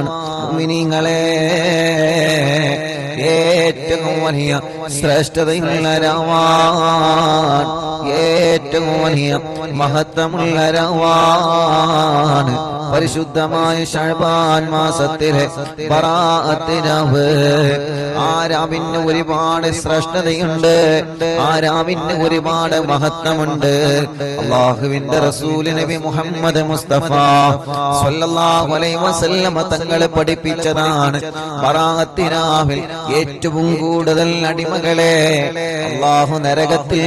മുഅ്മിനീങ്ങളെ ഏറ്റവും വലിയ ശ്രേഷ്ഠതയുള്ള ഏറ്റവും വലിയ മഹത്വമുള്ള പരിശുദ്ധമായ ഷഴബാൻ മാസത്തിലെ പറാത്തിനവ് ആ രാവിന് ഒരുപാട് ശ്രേഷ്ഠതയുണ്ട്. ആ രാവിന് ഒരുപാട് മഹത്വമുണ്ട്. അള്ളാഹുവിന്റെ റസൂൽ നബി മുഹമ്മദ് മുസ്തഫ സല്ലല്ലാഹു അലൈഹി വസല്ലമ തങ്ങൾ പഠിപ്പിച്ചതാണ് പറാത്തിനാവിൽ ഏറ്റവും കൂടുതൽ അടിമകളെ. അള്ളാഹു നരകത്തിൽ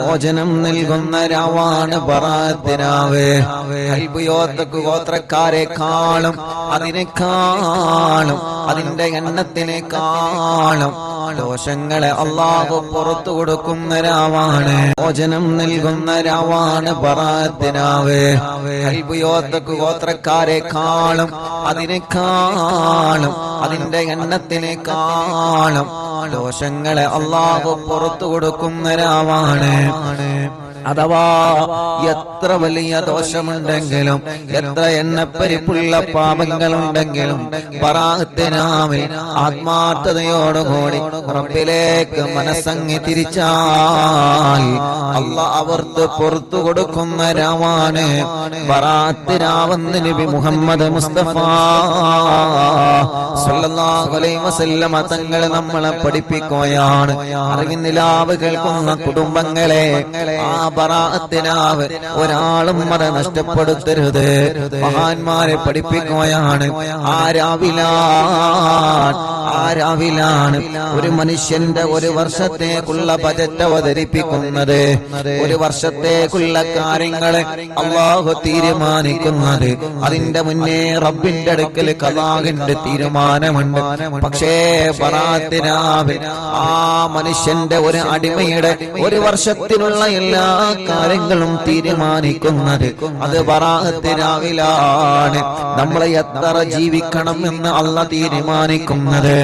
മോചനം നൽകുന്ന രാവാണ് പറാത്തിനാവ് കൽബുയോത്തക്ക് ഗോത്രക്കാരെക്കാളും അതിനേക്കാളും അതിന്റെ എണ്ണത്തിനേക്കാളും ദോഷങ്ങളെ അള്ളാഹു പുറത്തു കൊടുക്കുന്ന രാവാണ്. മോചനം നൽകുന്ന രാവാണ് ബറാത്തിനാവ് കൽബുയോത്തക്ക് ഗോത്രക്കാരെക്കാളും അതിനേക്കാളും അതിന്റെ എണ്ണത്തിനേക്കാളും ദോഷങ്ങളെ അള്ളാഹു പുറത്തു കൊടുക്കുന്ന രാവാണ്. അഥവാ എത്ര വലിയ ദോഷമുണ്ടെങ്കിലും എത്ര എണ്ണപ്പരിപ്പുള്ള പാപങ്ങളുണ്ടെങ്കിലും പറാത്തിനാമിൽ ആത്മാർത്ഥതയോടുകൂടി റബ്ബിലേക്ക് മനസ്സങ്ങി തിരിച്ചാൽ അവർക്ക് പുറത്തു കൊടുക്കുന്ന രാവാണ് പറാത്തിനാവെന്ന് നബി മുഹമ്മദ് മുസ്തഫ. വസല്ലമ നമ്മളെ പഠിപ്പിക്കുകയാണ്. അറിവിനിലാവ് കേൾക്കുന്ന കുടുംബങ്ങളെ ആ ബറാഅത്തിനാവ് ഒരാളും അത് നഷ്ടപ്പെടുത്തരുത്. മഹാന്മാരെ പഠിപ്പിക്കുകയാണ്. ആരാവിലാണ് രാവിലാണ് ഒരു മനുഷ്യന്റെ ഒരു വർഷത്തേക്കുള്ള ബജറ്റ് അവതരിപ്പിക്കുന്നത്? ഒരു വർഷത്തേക്കുള്ള കാര്യങ്ങളെ അള്ളാഹു തീരുമാനിക്കുന്നത്. അതിന്റെ മുന്നേ റബ്ബിന്റെ അടുക്കൽ കലാഹിന്റെ തീരുമാനമുണ്ട്. പക്ഷേ ബറാത്തിനാവിൽ ആ മനുഷ്യന്റെ ഒരു അടിമയുടെ ഒരു വർഷത്തിനുള്ള എല്ലാ കാര്യങ്ങളും തീരുമാനിക്കുന്നത്. അത് വറാഹത്തിനാവിലാണ് നമ്മളെ എത്ര ജീവിക്കണം എന്ന് അല്ല തീരുമാനിക്കുന്നത്.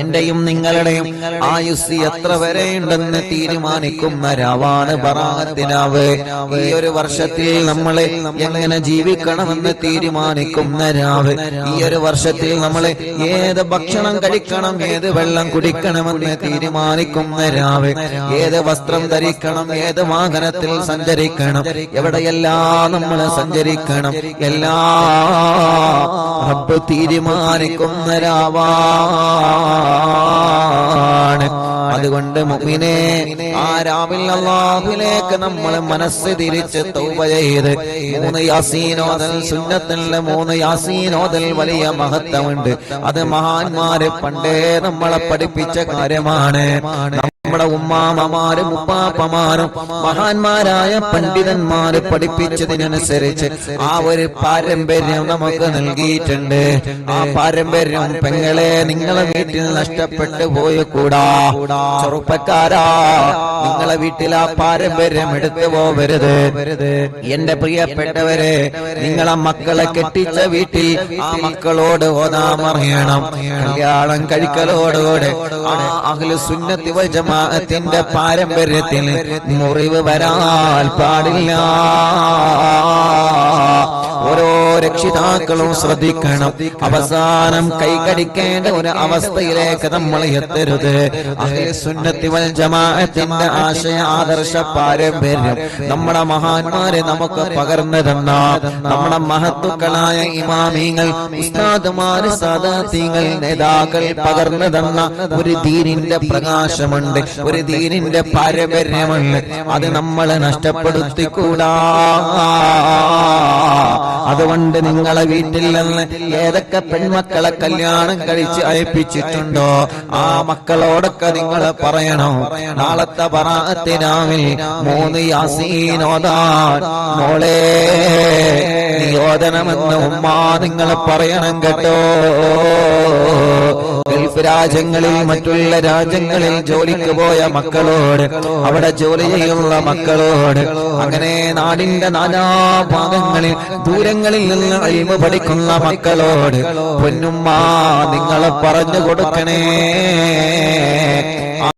എന്റെയും നിങ്ങളുടെയും ആയുസ് എത്ര വരെ ഉണ്ടെന്ന് തീരുമാനിക്കുന്ന രാവാണ് ബറാത്തിനാവ് ഈ ഒരു വർഷത്തിൽ നമ്മളെ എങ്ങനെ ജീവിക്കണമെന്ന് തീരുമാനിക്കുന്ന രാവ്. ഈ ഒരു വർഷത്തിൽ നമ്മളെ ഏത് ഭക്ഷണം കഴിക്കണം ഏത് വെള്ളം കുടിക്കണമെന്ന് തീരുമാനിക്കുന്ന രാവ്. ഏത് വസ്ത്രം ധരിക്കണം ഏത് വാഹനത്തിൽ സഞ്ചരിക്കണം. എവിടെയെല്ലാം നമ്മൾ സഞ്ചരിക്കണം? എല്ലാ റബ്ബ് തീരുമാനിക്കുന്നരാവാണ് അതുകൊണ്ട് മുഅ്മിനെ ആ രാവിൽ അള്ളാഹുലേക്ക് നമ്മൾ മനസ്സ് തിരിച്ച് തൗബ ചെയ്ത് മൂന്ന് യാസീനോദൽ സുന്നത്തുള്ള മൂന്ന് യാസീനോദൽ വലിയ മഹത്വമുണ്ട്. അത് മഹാന്മാരെ പണ്ടേ നമ്മളെ പഠിപ്പിച്ച കാര്യമാണ്. നമ്മുടെ ഉമ്മാമമാരും ഉപ്പാപ്പമാരും മഹാന്മാരായ പണ്ഡിതന്മാര് പഠിപ്പിച്ചതിനനുസരിച്ച് ആ ഒരു പാരമ്പര്യം നമുക്ക് നൽകിയിട്ടുണ്ട്. ആ പാരമ്പര്യം പെങ്ങളെ നിങ്ങളെ വീട്ടിൽ നഷ്ടപ്പെട്ടു പോയ കൂടാ ചെറുപ്പക്കാരാ നിങ്ങളെ വീട്ടിൽ ആ പാരമ്പര്യം എടുത്തു പോവരുത്. എന്റെ പ്രിയപ്പെട്ടവരെ നിങ്ങളെ മക്കളെ കെട്ടിച്ച വീട്ടിൽ ആ മക്കളോട് ഓതാമറിയണം. കല്യാണം കഴിക്കലോടുകൂടെ അഖില സുന്നത്തി വൽ ജമാഅത്തിന്റെ പാരമ്പര്യത്തിൽ മുറിവ് വരാൻ പാടില്ല. ഓരോ രക്ഷിതാക്കളും ശ്രദ്ധിക്കണം. അവസാനം കൈകടിക്കേണ്ട ഒരു അവസ്ഥയിലേക്ക് നമ്മൾ എത്തരുത്. ജമാഅത്തിന്റെ ആശയ ആദർശ പാരമ്പര്യം. നമ്മുടെ മഹാന്മാരെ നമുക്ക് പകർന്നു തന്ന നമ്മുടെ മഹത്തുക്കളായ ഇമാമിങ്ങൾ ഉസ്താദുമാര് സാദാത്യങ്ങൾ നേതാക്കൾ പകർന്നു തന്ന ഒരു ദീനിന്റെ പ്രകാശമുണ്ട്. ഒരു ദീനിന്റെ പാരമ്പര്യമുണ്ട്. അത് നമ്മളെ നഷ്ടപ്പെടുത്തിക്കൂടാ. അതുകൊണ്ട് നിങ്ങളെ വീട്ടിൽ നിന്ന് ഏതൊക്കെ പെൺമക്കളെ കല്യാണം കഴിച്ച് അയപ്പിച്ചിട്ടുണ്ടോ? ആ മക്കളോടൊക്കെ നിങ്ങൾ പറയണം. നാളത്തെ പറാത്തിനാവിൽ മൂന്ന് യാസീനോദാൻ മോളെ ഉമ്മ നിങ്ങൾ പറയണം കേട്ടോ. ഗൾഫ് രാജ്യങ്ങളിൽ മറ്റുള്ള രാജ്യങ്ങളിൽ ജോലിക്ക് പോയ മക്കളോട് അവിടെ ജോലി ചെയ്യുന്ന മക്കളോട് അങ്ങനെ നാടിന്റെ നാനാ ഭാഗങ്ങളിൽ ദൂരങ്ങളിൽ നിന്ന് അഴിമ പഠിക്കുന്ന മക്കളോട് പൊന്നുമ്മ നിങ്ങളെ പറഞ്ഞു കൊടുക്കണേ.